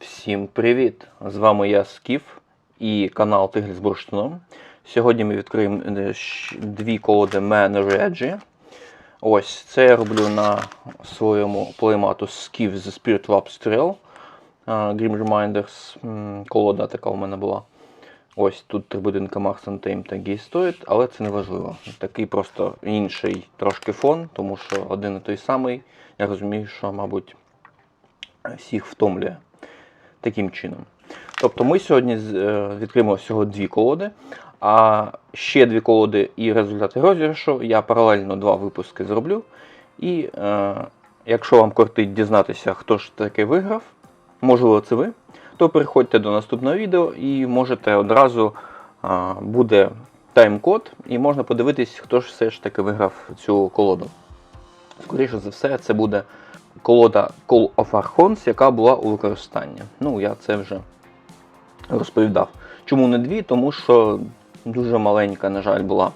Всім привіт! З вами я Скіф і канал Тигр з бурштином. Сьогодні ми відкриємо е, дві колоди Man Reggie. Ось це я роблю на своєму плеймату Skif з Spirit Labs Trail. А, Grim Reminders. Колода така у мене була. Ось тут три будинки Mars Untamed та Гей але це не важливо. Такий просто інший трошки фон, тому що один і той самий. Я розумію, що, мабуть, всіх втомлює таким чином. Тобто ми сьогодні е, відкриємо всього дві колоди, а ще дві колоди і результати розіграшу. Я паралельно два випуски зроблю. І е, якщо вам кортить дізнатися, хто ж таки виграв, можливо, це ви, то переходьте до наступного відео і можете одразу а, буде тайм-код, і можна подивитись, хто ж все ж таки виграв цю колоду. Скоріше за все, це буде колода Call of Archons, яка була у використанні. Ну, я це вже розповідав. Чому не дві? Тому що дуже маленька, на жаль, була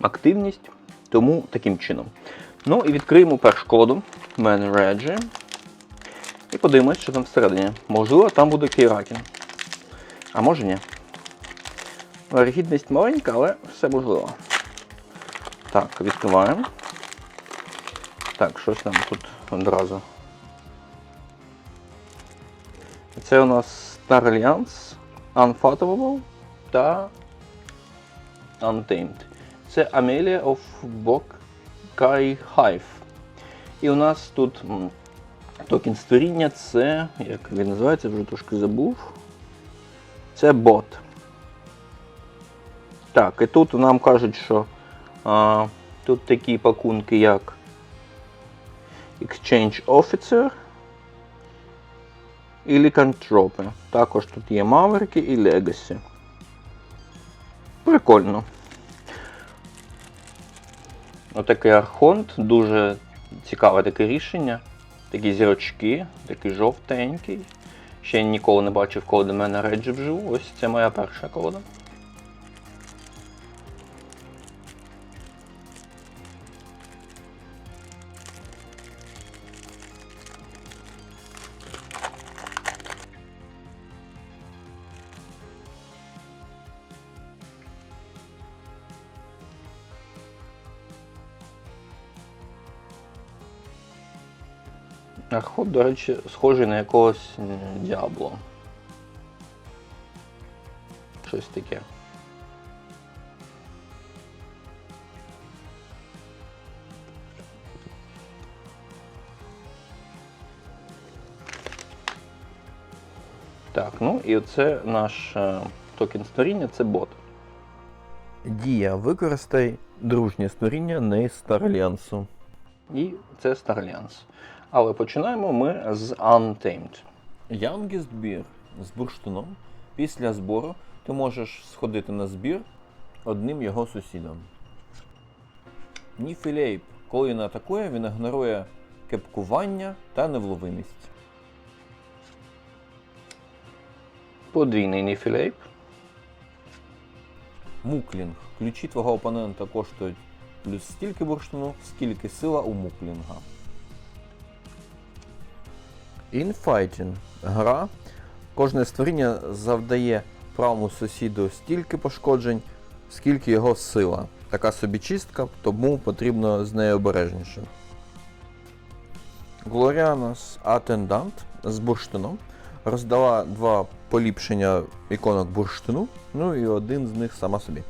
активність. Тому таким чином. Ну і відкриємо першу колоду Man. І подивимось, що там всередині. Можливо, там буде Кейракін. А може ні. Варігідність маленька, але все можливо. Так, відкриваємо. Так, щось нам тут одразу. Це у нас Star Alliance, Unfathomable та Untamed. Це Amelia of Bokai Hive. І у нас тут токен створіння це, як він називається, вже трошки забув. Це бот. Так, і тут нам кажуть, що а, тут такі пакунки, як Exchange Officer і лікантропи. Також тут є Маверики і Legacy. Прикольно. Отакий архонт, дуже цікаве таке рішення. Такі зірочки, такий жовтенький. Ще ніколи не бачив колоди мене Реджі вживу. Ось це моя перша колода. Архот, до речі, схожий на якогось Діабло. Щось таке. Так, ну і оце наш е, токен створіння, це бот. Дія, використай дружнє створіння не Star Альянсу. І це Alliance. Але починаємо ми з Untamed. Youngest Beer з бурштином. Після збору ти можеш сходити на збір одним його сусідом. Ніфілейп. Коли він атакує, він ігнорує кепкування та невловимість. Подвійний Ніфілейп. Муклінг. Ключі твого опонента коштують плюс стільки бурштину, скільки сила у муклінга. Infighting. Гра. Кожне створіння завдає правому сусіду стільки пошкоджень, скільки його сила. Така собі чистка, тому потрібно з нею обережніше. Глоріанос Атендант з бурштином роздала два поліпшення іконок бурштину, ну і один з них сама собі.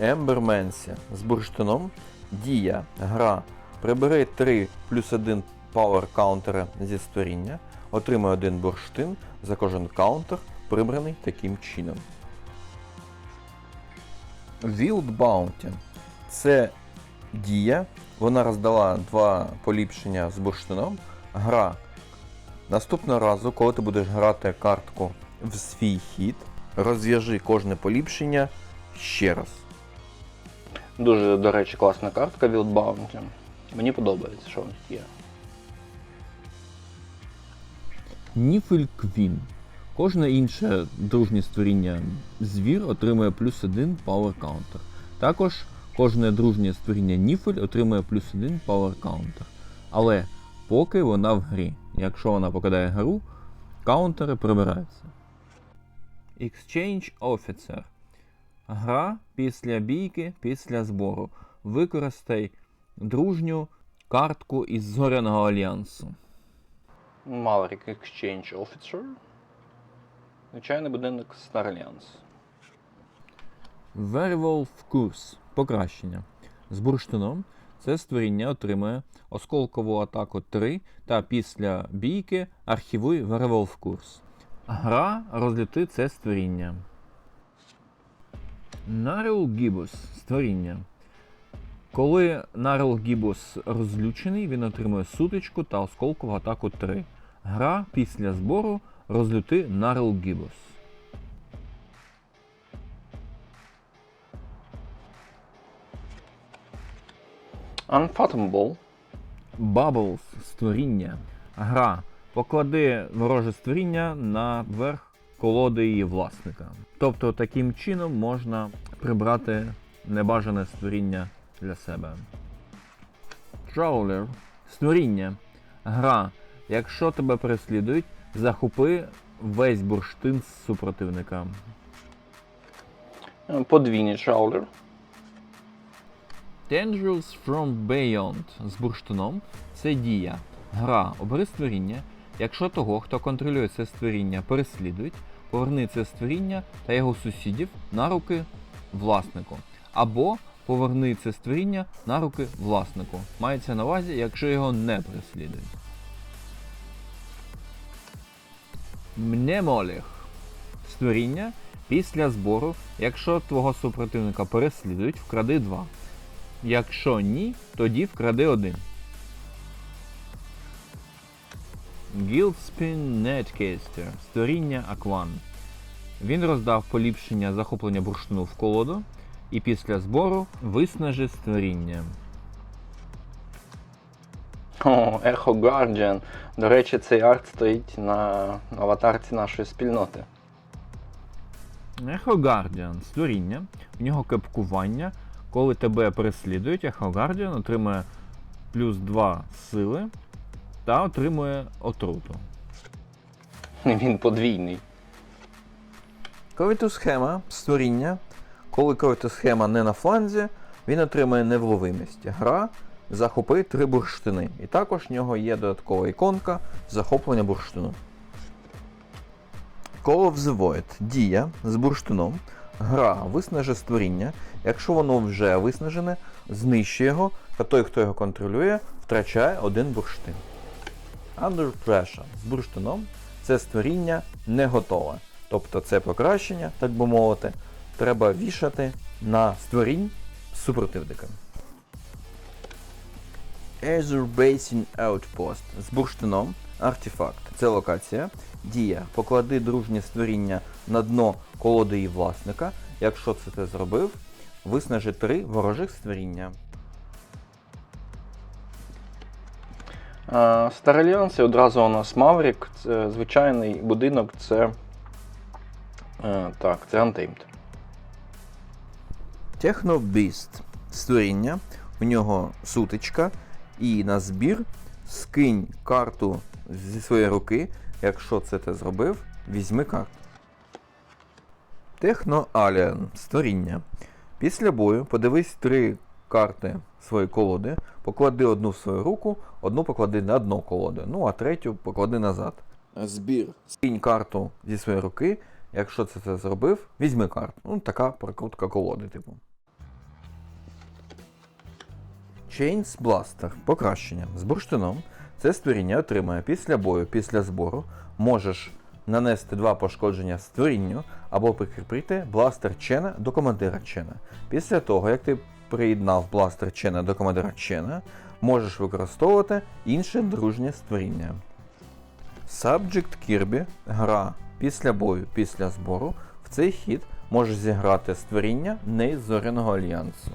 Емберменсі з бурштином. Дія. Гра. Прибери 3 плюс 1 пауер каунтера зі створіння. Отримай один бурштин за кожен каунтер, прибраний таким чином. Wild Bounty. Це дія. Вона роздала два поліпшення з бурштином. Гра. Наступного разу, коли ти будеш грати картку в свій хід, розв'яжи кожне поліпшення ще раз. Дуже, до речі, класна картка Wild Bounty. Мені подобається, що тут є. Ніфель Квін. Кожне інше дружнє створіння звір отримує плюс один Power Counter. Також кожне дружнє створіння Ніфель отримує плюс один Power Counter. Але поки вона в грі. Якщо вона покидає гру, Каунтери прибираються. Exchange Officer. Гра після бійки, після збору. Використай дружню картку із Зоряного альянсу. Maverick Exchange Officer. Звичайний будинок Star Alliance. Werewolf Курс. Покращення. З бурштином це створіння отримує осколкову атаку 3 та після бійки архівуй Werewolf Курс. Гра розліти це створіння. Нарил Гібус створіння. Коли Нарил Гібус розлючений, він отримує сутичку та осколкову атаку 3. Гра після збору розлюти Нарил Гібус. Unfathomable. Bubbles створіння. Гра. Поклади вороже створіння на верх колоди її власника. Тобто таким чином можна прибрати небажане створіння для себе. Trawler. Створіння. Гра. Якщо тебе переслідують, захопи весь бурштин з супротивника. Е, Подвійний траулер. Dangerous from Beyond з бурштином це дія. Гра обери створіння. Якщо того, хто контролює це створіння, переслідують, поверни це створіння та його сусідів на руки власнику. Або поверни це створіння на руки власнику. Мається на увазі, якщо його не переслідують. Мнемоліх. Створіння після збору, якщо твого супротивника переслідують, вкради 2. Якщо ні, тоді вкради один. Guildspin Netcaster. Створіння Акван. Він роздав поліпшення захоплення бурштину в колоду і після збору виснажи створіння. О, Echo Guardian. До речі, цей арт стоїть на аватарці нашої спільноти. Echo Guardian. Створіння. В нього кепкування. Коли тебе переслідують, Echo Guardian отримує плюс 2 сили та отримує отруту. Він подвійний. схема створіння. Коли схема не на фланзі, він отримує невловимість. Гра захопи три бурштини. І також в нього є додаткова іконка захоплення бурштину. Call of the Void. Дія з бурштином. Гра виснажить створіння. Якщо воно вже виснажене, знищує його, та той, хто його контролює, втрачає один бурштин. Under Pressure з бурштином це створіння не готове. Тобто це покращення, так би мовити, треба вішати на створінь з супротивником. Azure Basin Outpost з бурштином. Артефакт. Це локація. Дія. Поклади дружнє створіння на дно колоди її власника. Якщо це ти зробив, виснажи три ворожих створіння. Star одразу у нас Maverick. Це звичайний будинок, це. е, Так, це Untamed. Beast. Створіння. В нього сутичка. І на збір скинь карту зі своєї руки. Якщо це ти зробив, візьми карту. Техно Alien. Створіння. Після бою подивись три карти своєї колоди, поклади одну в свою руку, одну поклади на дно колоди, ну а третю поклади назад. Збір. Скинь карту зі своєї руки. Якщо це ти зробив, візьми карту. Ну, така прокрутка колоди, типу. Chains Blaster. Покращення. З бурштином. Це створіння отримає після бою, після збору. Можеш нанести два пошкодження створінню або прикріпити бластер Чена до командира Чена. Після того, як ти приєднав бластер Чена до командира Чена, можеш використовувати інше дружнє створіння. Subject Kirby гра після бою, після збору. В цей хід можеш зіграти створіння не із зоряного альянсу.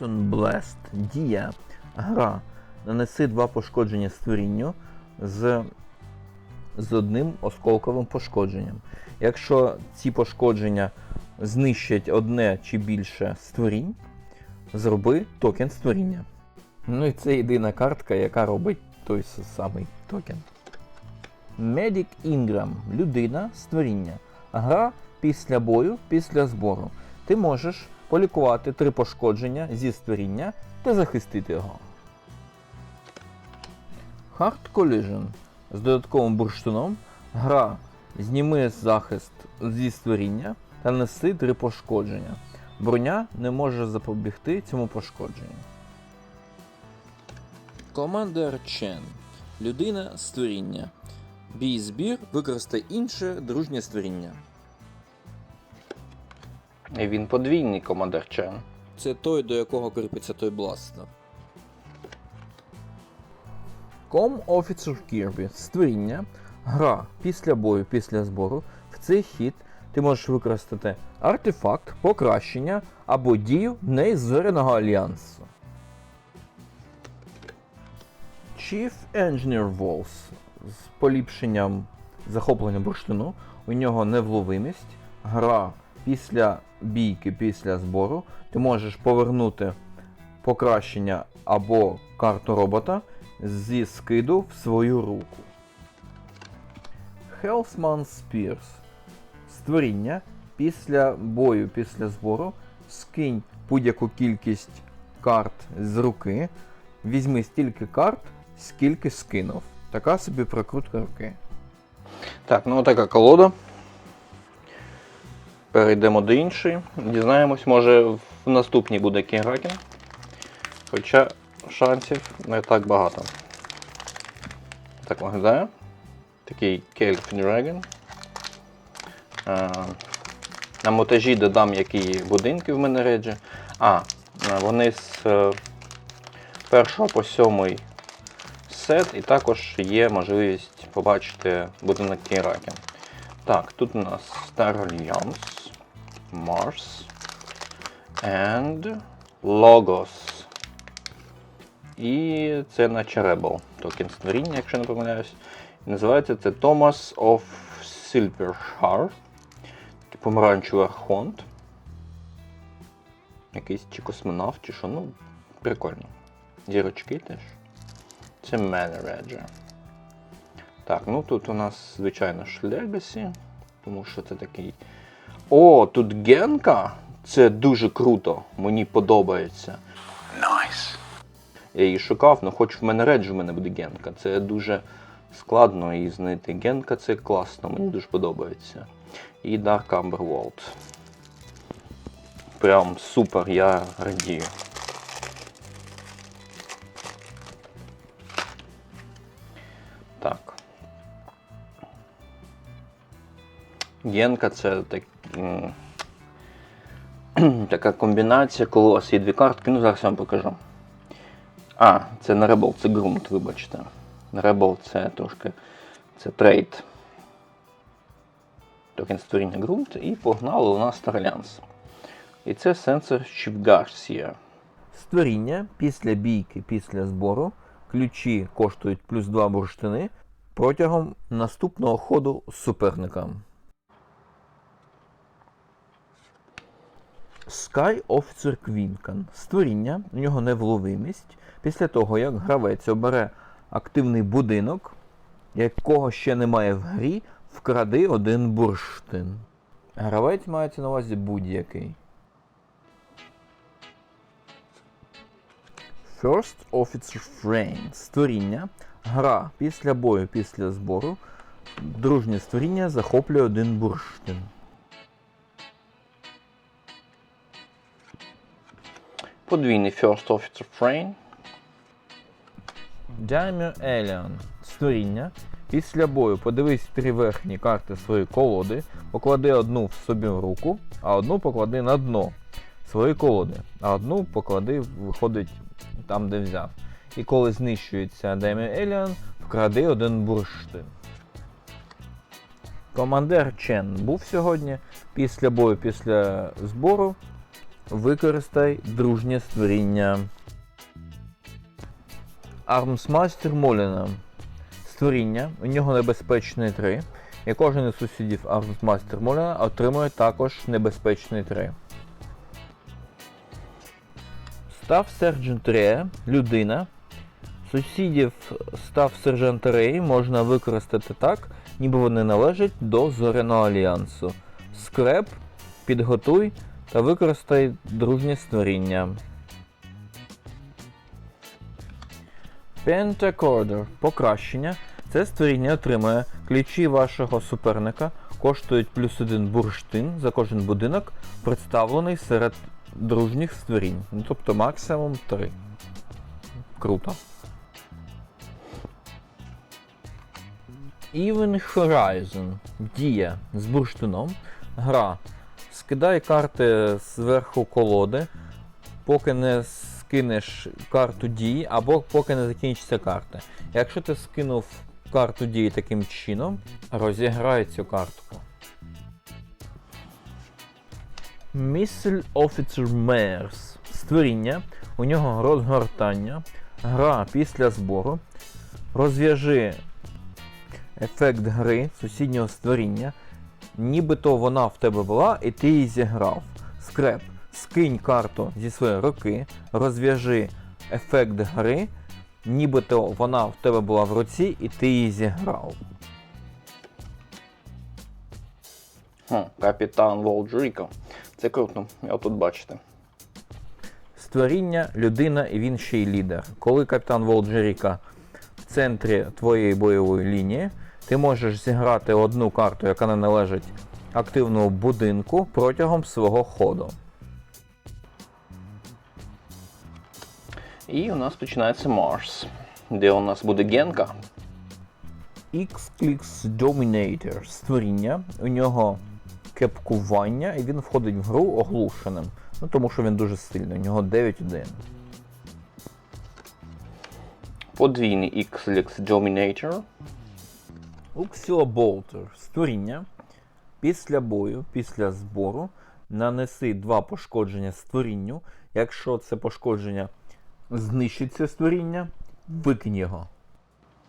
Cotton Blast дія. Гра. Нанеси два пошкодження створінню з, з одним осколковим пошкодженням. Якщо ці пошкодження знищать одне чи більше створінь, зроби токен створіння. Ну і це єдина картка, яка робить той самий токен. Медік Інграм людина, створіння. Гра після бою, після збору. Ти можеш полікувати три пошкодження зі створіння та захистити його. Hard Collision з додатковим бурштином. Гра зніми захист зі створіння та неси три пошкодження. Броня не може запобігти цьому пошкодженню. Командер Чен. Людина створіння. Бій збір використай інше дружнє створіння. Він подвійний командир Чен. Це той, до якого кріпиться той бластер. Com Officer Kirby. Створіння. Гра після бою, після збору. В цей хід ти можеш використати артефакт, покращення або дію неіззореного альянсу. Chief Engineer Walls з поліпшенням захоплення бурштину. У нього невловимість. Гра після бійки, після збору. Ти можеш повернути покращення або карту робота зі скиду в свою руку. Hellsman Spears. Створіння після бою, після збору. Скинь будь-яку кількість карт з руки. Візьми стільки карт, скільки скинув. Така собі прокрутка руки. Так, ну така колода. Перейдемо до іншої. Дізнаємось, може в наступній буде Кінгакен. Хоча шансів не так багато. Так виглядає. Такий Kelf Dragon. Е, На монтажі додам, які будинки в мене реджі. А, е, вони з е, першого по сьомий сет, і також є можливість побачити будинок Кіракен. Так, тут у нас Star Alliance, Mars and Logos. І це наче Rebel, токен створіння, якщо не помиляюсь. І називається це Thomas of Silvershire. Такий помаранчевий архонт. Якийсь чи космонавт, чи що, ну, прикольно. Зірочки теж. Це Ranger. Так, ну тут у нас, звичайно ж, Legacy, тому що це такий. О, тут Генка! Це дуже круто, мені подобається. Nice. Я її шукав, але хоч в мене редж в мене буде Генка. Це дуже складно її знайти. Генка це класно, мені дуже подобається. І Dark Underworld. Прям супер, я радію. Так. Генка це так, така комбінація, коли у вас є дві картки, ну зараз я вам покажу. А, це не Rebel, це ґрунт, вибачте. Rebel це трошки. Це трейд. Токен створіння ґрунт і погнали у нас Starlands. І це сенсор Garcia. Створіння після бійки, після збору. Ключі коштують плюс 2 бурштини протягом наступного ходу суперника. Sky Officer Quincan. Створіння, у нього невловимість. Після того, як гравець обере активний будинок, якого ще немає в грі, вкради один бурштин. Гравець мається на увазі будь-який. First Officer Frame. Створіння. Гра після бою, після збору. Дружнє створіння захоплює один бурштин. Подвійний First Officer Frame. Daimyo Alien. Створіння. Після бою подивись три верхні карти своєї колоди, поклади одну в собі в руку, а одну поклади на дно своєї колоди, а одну поклади, виходить там, де взяв. І коли знищується Daimyo Alien, вкради один бурштин. Командир Чен був сьогодні. Після бою, після збору використай дружнє створіння. Армсмастер Моліна. Створіння, у нього небезпечний 3. І кожен із сусідів Армсмастер Моліна отримує також небезпечний 3. Став Серджент Рея, людина. Сусідів став сержант Рей можна використати так, ніби вони належать до Зоряного альянсу. Скреп, підготуй та використай дружнє створіння. Pentacorder покращення. Це створіння отримує ключі вашого суперника, коштують плюс один бурштин за кожен будинок, представлений серед дружніх створінь. Ну, тобто максимум 3. Круто. Even Horizon. Дія з бурштином. Гра. Скидай карти зверху колоди, поки не скинеш карту дії, або поки не закінчиться карта. Якщо ти скинув карту дії таким чином, розіграй цю картку. Missile Officer Mares. Створіння. У нього розгортання. Гра після збору. Розв'яжи ефект гри сусіднього створіння. Нібито вона в тебе була, і ти її зіграв. Скреп. Скинь карту зі своєї руки, розв'яжи ефект гри, нібито вона в тебе була в руці, і ти її зіграв. Хм, капітан Волджріко. Це круто, я тут бачите. Створіння, людина і він ще й лідер. Коли капітан Волджеріка в центрі твоєї бойової лінії, ти можеш зіграти одну карту, яка не належить активному будинку протягом свого ходу. І у нас починається Марс, де у нас буде Генка. X-Clicks Dominator створіння. У нього кепкування, і він входить в гру оглушеним. Ну тому що він дуже сильний, у нього 9-1. Подвійний X-Lex Dominator. Bolter створіння. Після бою, після збору, нанеси два пошкодження створінню. Якщо це пошкодження знищить це створіння, викинь його.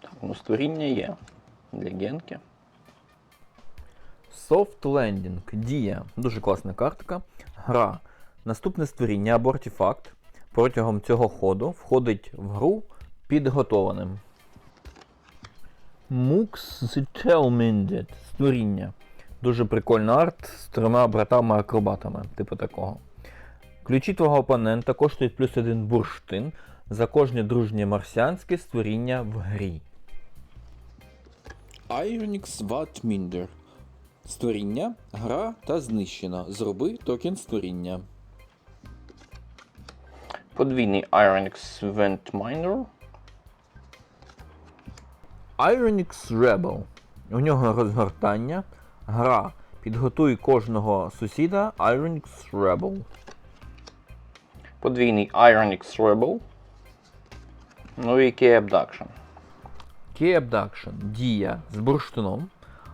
Так, ну створіння є для Генки. Soft Landing. Дія. Дуже класна картка. Гра. Наступне створіння або артефакт протягом цього ходу входить в гру підготованим. Mux Settlemended. Створіння. Дуже прикольний арт з трьома братами-акробатами, типу такого. Ключі твого опонента коштують плюс один бурштин за кожне дружнє марсіанське створіння в грі. Ironix Vatminder. Створіння, гра та знищено. Зроби токен створіння. Подвійний Ironix Vent Miner. Ironix Rebel. У нього розгортання. Гра. Підготуй кожного сусіда Ironix Rebel. Подвійний Ironix Rebel. Ну і Key Abduction. Key Abduction. Дія з бурштином.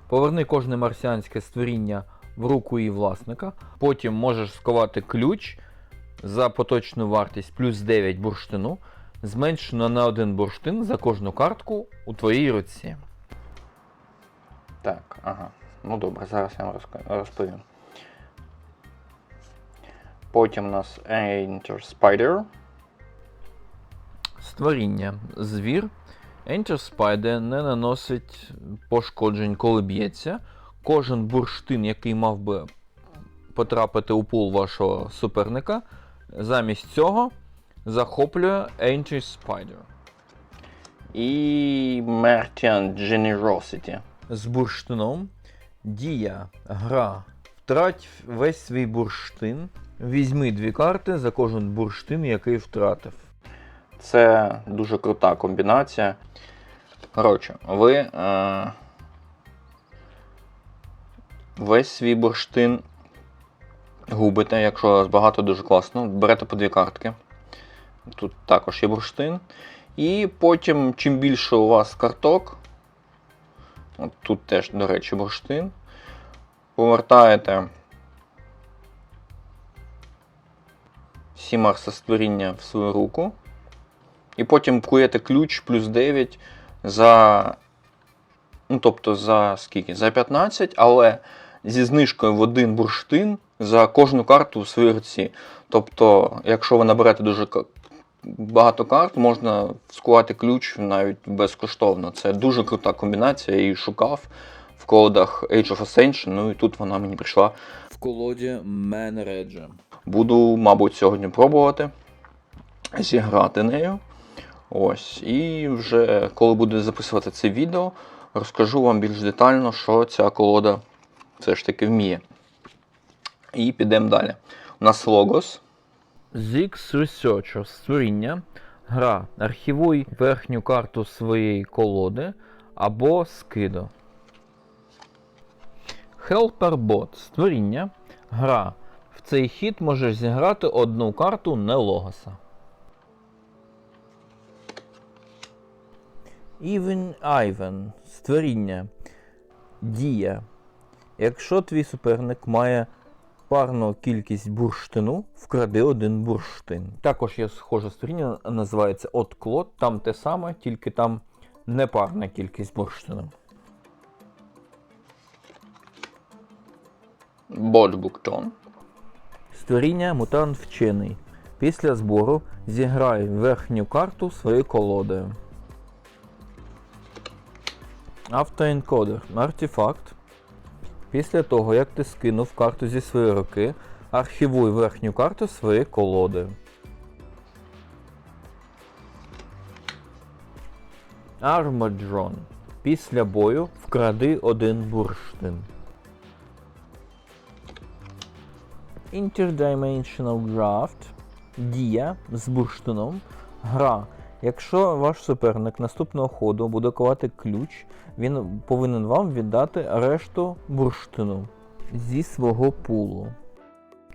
Поверни кожне марсіанське створіння в руку її власника. Потім можеш сковати ключ за поточну вартість плюс 9 бурштину. Зменшено на один бурштин за кожну картку у твоїй руці. Так, ага. Ну добре, зараз я вам розповім. Потім у нас Enter Spider. Створіння. Звір. Enter Spider не наносить пошкоджень, коли б'ється. Кожен бурштин, який мав би потрапити у пул вашого суперника, замість цього захоплює Enter Spider. І Merchant Generosity. З бурштином. Дія. Гра. Втрать весь свій бурштин. Візьми дві карти за кожен бурштин, який втратив. Це дуже крута комбінація. Коротше, ви е, весь свій бурштин губите, якщо у вас багато дуже класно. Берете по дві картки. Тут також є бурштин. І потім, чим більше у вас карток, тут теж, до речі, бурштин, повертаєте всі марсостворіння в свою руку. І потім куєте ключ плюс 9 за. Ну, тобто за скільки? За 15, але зі знижкою в один бурштин за кожну карту у своїй руці. Тобто, якщо ви наберете дуже багато карт, можна скувати ключ навіть безкоштовно. Це дуже крута комбінація. Я її шукав в колодах Age of Ascension, ну і тут вона мені прийшла. В колоді Man Rage. Буду, мабуть, сьогодні пробувати зіграти нею. Ось. І вже коли буду записувати це відео, розкажу вам більш детально, що ця колода все ж таки вміє. І підемо далі. У нас логос. Zix Researcher створіння. Гра. Архівуй верхню карту своєї колоди або скидо. Helper Bot створіння. Гра. В цей хід можеш зіграти одну карту не логоса. Even Ivan створіння. Дія. Якщо твій суперник має парну кількість бурштину, вкради один бурштин. Також є схоже створіння, називається Отклот. Там те саме, тільки там непарна кількість бурштину. Боджбуктон. Створіння мутант вчений. Після збору зіграй верхню карту своєї колоди. Автоенкодер. Артефакт. Після того, як ти скинув карту зі своєї руки, архівуй верхню карту своєї колоди. Армаджон. Після бою вкради один бурштин. Interdimensional Draft. Дія з бурштином. Гра. Якщо ваш суперник наступного ходу буде ковати ключ, він повинен вам віддати решту бурштину зі свого пулу.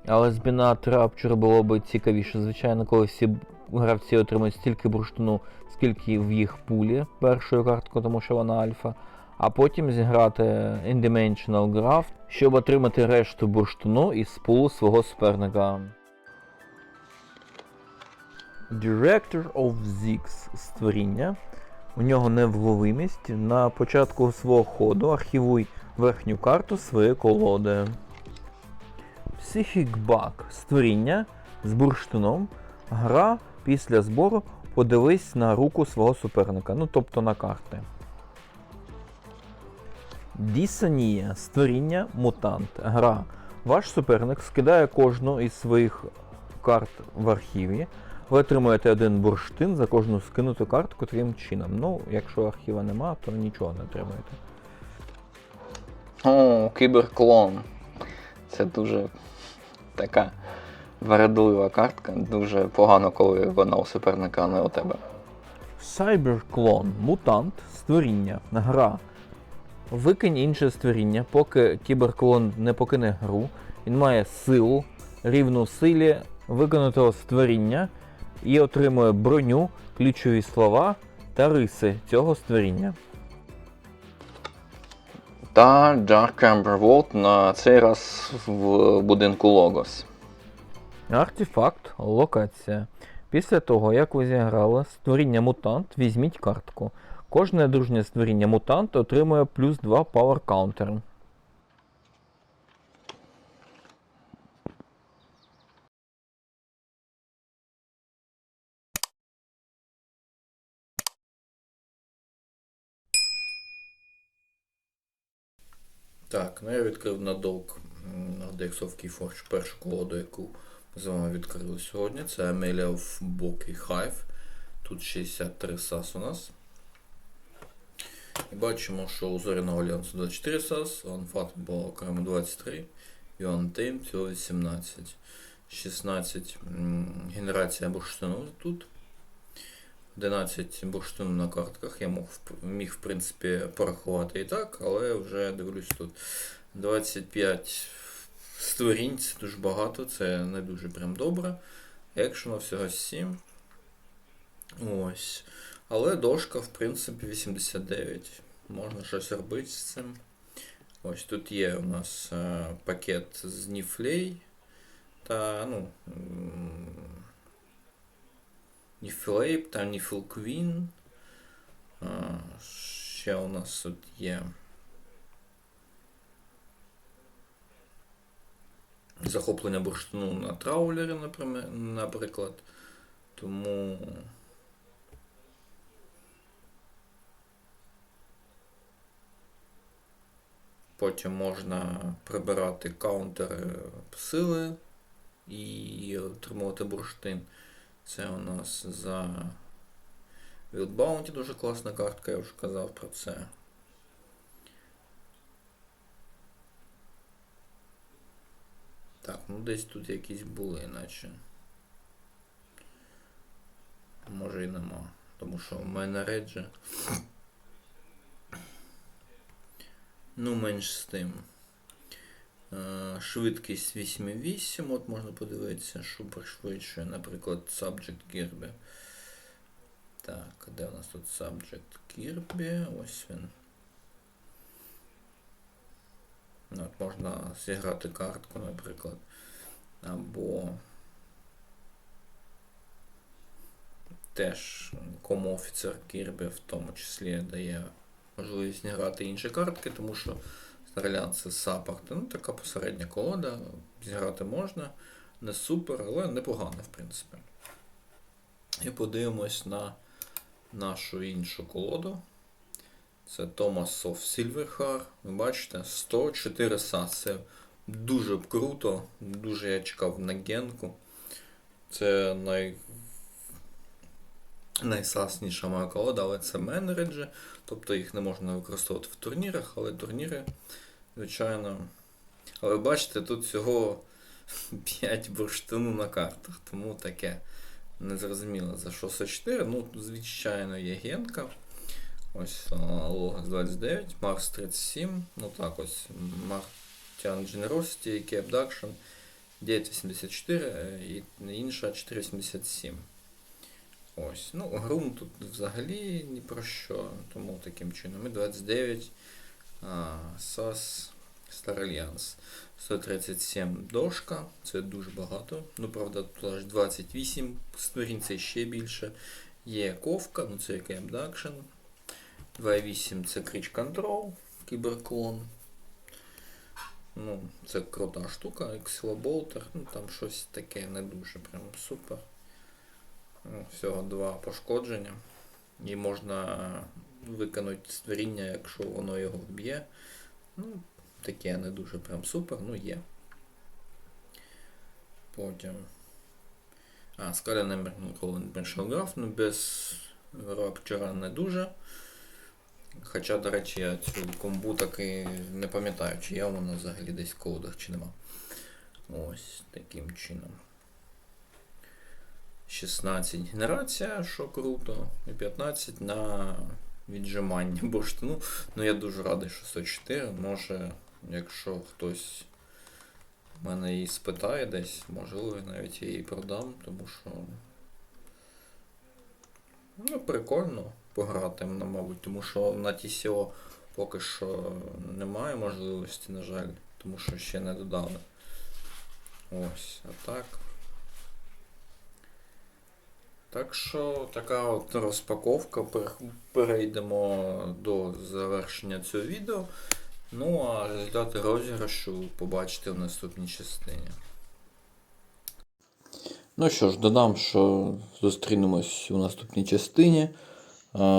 Але з Binat Rapture було б цікавіше, звичайно, коли всі гравці отримують стільки бурштину, скільки в їх пулі першою карткою, тому що вона альфа, а потім зіграти In-Dimensional Graft, щоб отримати решту бурштину із пулу свого суперника. Director of Zix створіння. У нього невловимість. На початку свого ходу архівуй верхню карту своєї колоди. Psychic Bug створіння з бурштином. Гра після збору подивись на руку свого суперника, ну тобто на карти. Дісанія створіння мутант. Гра. Ваш суперник скидає кожну із своїх карт в архіві. Ви отримуєте один бурштин за кожну скинуту картку таким чином. Ну, якщо архіва нема, то нічого не отримуєте. О, кіберклон. Це дуже така вередлива картка. Дуже погано, коли вона у суперника, не у тебе. Cyberclone мутант створіння. Гра. Викинь інше створіння, поки кіберклон не покине гру. Він має силу, рівну силі виконатого створіння і отримує броню, ключові слова та риси цього створіння. Та Dark Amber Vault на цей раз в будинку Логос. Артефакт, локація. Після того, як ви зіграли створіння мутант, візьміть картку. Кожне дружнє створіння мутант отримує плюс 2 Power Counter. Так, ну я відкрив на долг на Keyforge першу колоду, яку з вами відкрили сьогодні. Це Amelia of Book і Hive. Тут 63 сас у нас. І бачимо, що у Зоряного Альянсу 24 сас, у Анфат було окремо 23, і Untamed всього 18. 16 м, генерація бурштину тут. 11 бурштину на картках. Я мог, міг, в принципі, порахувати і так, але вже дивлюсь тут. 25 створінь, це дуже багато, це не дуже прям добре. Екшена всього 7. Ось. Але дошка, в принципі, 89. Можна щось робити з цим. Ось тут є у нас е, пакет з Ніфлей. Та, ну. М, Ніфлейп та Ніфл Квін. Ще у нас тут є. Захоплення бурштину на траулері, наприклад. Тому. Потім можна прибирати каунтери сили і отримувати бурштин. Це у нас за Wild Bounty дуже класна картка, я вже казав про це. Так, ну десь тут якісь були, наче. Може і нема. Тому що в мене реджі. Ну, менш з тим. Е, Швидкість 8,8. От можна подивитися, що пришвидшує, наприклад, Subject Kirby. Так, де у нас тут Subject Kirby? Ось він. Ну, От можна зіграти картку, наприклад. Або теж кому офіцер Кірбі в тому числі дає можливість зіграти інші картки, тому що Старлян це саппорт. Ну, така посередня колода. Зіграти можна. Не супер, але непогано, в принципі. І подивимось на нашу іншу колоду. Це Thomas of Silverhar. Ви бачите, 104 сас. Це дуже круто. Дуже я чекав на генку. Це най... найсасніша моя колода, але це менеджі. Тобто їх не можна використовувати в турнірах, але турніри, звичайно. Але бачите, тут всього 5 бурштину на картах, тому таке незрозуміло за що 104. Ну, звичайно, є генка. Ось Логас 29, Марс 37, ну так ось Martian Generosity, який Abduction 984 е, і інша 487. Ось, ну, грунт тут взагалі ні про що, тому таким чином. І 29 а, SAS Star Alliance. 137 дошка, це дуже багато. Ну, правда, тут аж 28 сторін, це ще більше. Є ковка, ну це як Abduction. 2.8 це Кріч Control, кіберклон. Ну, це крута штука, Exilbolter, ну там щось таке не дуже прям супер. Ну, Всього два пошкодження. І можна виконати створіння, якщо воно його вб'є. Ну, таке не дуже прям супер, ну є. Потім. А, скаляний Мершалграф, ну без Рапчера не дуже. Хоча, до речі, я цю комбу таки не пам'ятаю, чи є вона взагалі десь в колодах, чи нема. Ось таким чином. 16 генерація, що круто, і 15 на віджимання бурштину. Ну я дуже радий, що 104. Може, якщо хтось мене її спитає десь, можливо, я навіть її продам, тому що. Ну, прикольно пограти, ну, мабуть, тому що на TCO поки що немає можливості, на жаль, тому що ще не додали. Ось, а так. Так що така от розпаковка. Перейдемо до завершення цього відео. Ну а результати розіграшу побачите в наступній частині. Ну що ж, додам, що зустрінемось у наступній частині.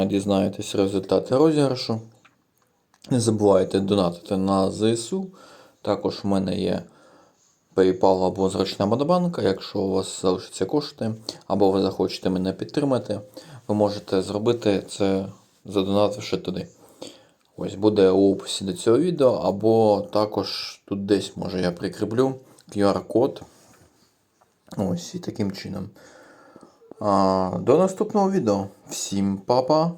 Дізнаєтесь результати розіграшу. Не забувайте донатити на ЗСУ. Також в мене є PayPal або зручна монобанка. Якщо у вас залишаться кошти, або ви захочете мене підтримати, ви можете зробити це задонативши туди. Ось буде у описі до цього відео, або також тут десь може я прикріплю QR-код. Ось і таким чином. А, до наступного відео. Всім па-па!